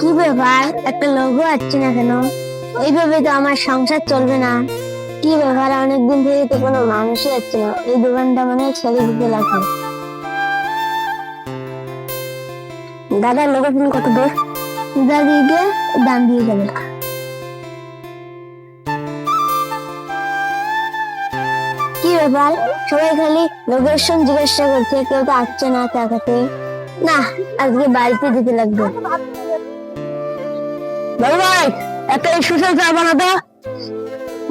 কি ব্যাপার? একটা লোগো আসছে না কেন? এইভাবে তো আমার সংসার চলবে না। কি ব্যাপার? অনেকদিন থেকে তো কোনো মানুষই আসছে না। এই দোকানটা মানে ছেড়ে দিতে লাগবে। দাদা লোকেশন কত দূর? সুদা দিকে দাম দিয়ে যাবে। কি ব্যাপার? সবাই খালি লোকেশন জিজ্ঞাসা করছে, কেউ তো আসছে না টাকাতে না, আজকে বাড়িতে দিতে লাগবে। বড় ভাই, একটা চা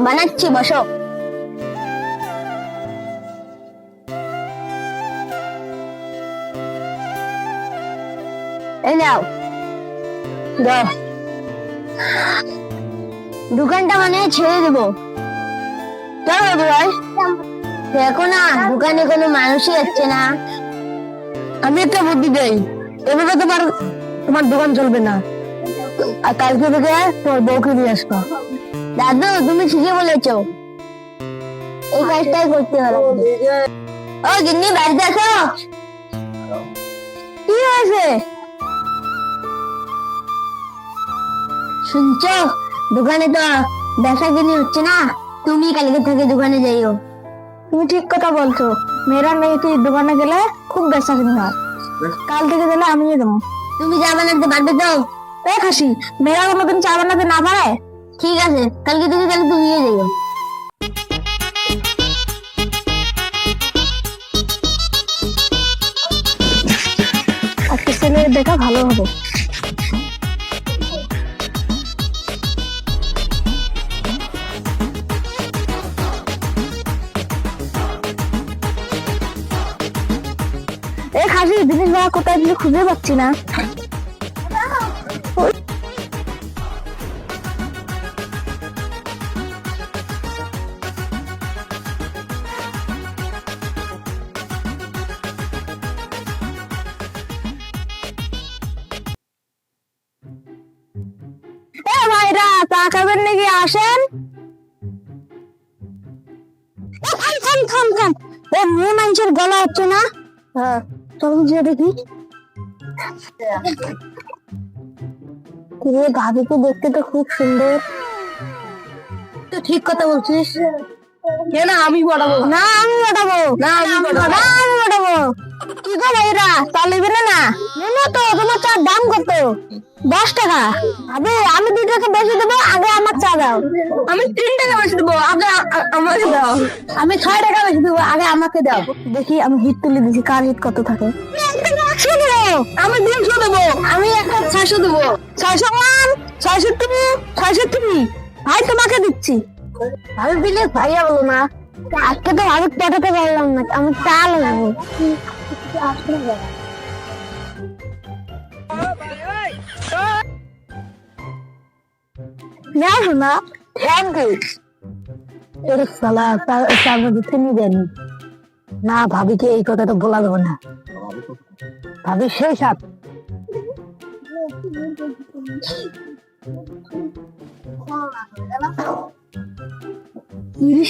বানাচ্ছি, বসো। এই নাও। দোকানটা মানে ছেড়ে দেবো। ভাই। দেখো না, দোকানে কোনো মানুষই যাচ্ছে না। আমি একটা বুদ্ধি দেই, এভাবে তোমার তোমার দোকান চলবে না। আর কালকে থেকে তোর বউকে নিয়ে আসব। দাদু তুমি ঠিকই বলেছ। এই কাজটাই করতে হবে। ও গিন্নি বাড়িতে আসো কি হয়েছে? শুনছো? দোকানে তো বেচা কিনি হচ্ছে না। তুমি কালকে থেকে দোকানে যাইও। তুমি ঠিক কথা বলছো। মেয়েরা মেয়ে তুই দোকানে গেলে খুব বেচা কিনি হয়। কাল থেকে গেলে আমিও দেবো তুমি চা বানাতে পারবে তো এ খাসি মেয়েরা কোনোদিন চা বানাতে না পারে? ঠিক আছে, কালকে থেকে তাহলে তুমিও যাইও আজকে ছেলের দেখা, ভালো হবে। এই খাসি জিনিস ভাড়া কোথায় দিলে খুঁজে পাচ্ছি না। ভাইরা চা খাবেন নাকি? আসেন। থাম থাম থাম থাম। এ মেয়ে মানুষের গলা হচ্ছে না। হ্যাঁ যে দেখি। ভাবিকে দেখতে তো খুব সুন্দর। তো ঠিক কথা বলছিস। কেন আমি পড়াবো না আমি পড়াবো না আমি পড়াবো না আমি পড়াবো কি গো ভাইরা চা নেবে না না? তো তোমার চার দাম কত? দশ টাকা। আবে আমি দুই টাকা বেশি দেবো আগে আমার চা দাও। আমি তিন টাকা বেশি দেবো আগে দাও। আমি ছয় টাকা বেশি দেবো আগে আমাকে দাও। দেখি আমি হিট তুলে দিছি কার হিট কত থাকে? আমি তিনশো দেবো। আমি একটা ছয়শো দেবো। ছয়শো ওয়ান ছয়শো টু ছয়শো থ্রি। ভাই তোমাকে দিচ্ছি। আমি দিলে ভাইয়া বলো না। আজকে তো আমি পটাতে পারলাম না আমি চাল নেব তার মধ্যে তিনি দেন না ভাবিকে এই কথাটা বলা যাবে না ভাবি সেই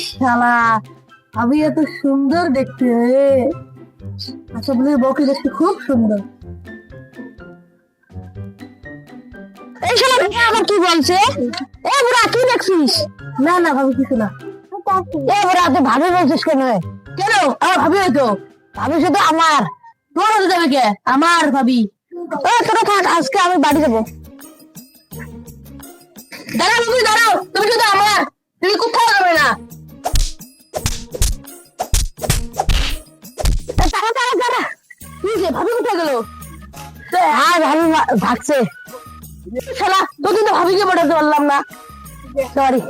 শালা ভাবি এত সুন্দর দেখতে আচ্ছা বলি বউকে দেখতে খুব সুন্দর এই শালা দেখে আবার কি বলছে? এ বুড়া কি দেখছিস? না না ভাবি কিছু না। এ বুড়া তুই ভাবি বলছিস কেন? কেন? আমার ভাবি হয়তো। ভাবি শুধু আমার। তোর হতে যাবে কে? আমার ভাবি। ও তোরা থাক আজকে আমি বাড়ি যাব। দাঁড়াও তুমি দাঁড়াও। তুমি শুধু আমার। তুমি কোথাও যাবে না। দাঁড়া দাঁড়া দাঁড়া কি হয়েছে? ভাবি কোথায় গেল? হ্যাঁ ভাবি ভাগছে। শালা তোকে তো ভাবিকে পাঠাতে পারলাম না। সরি।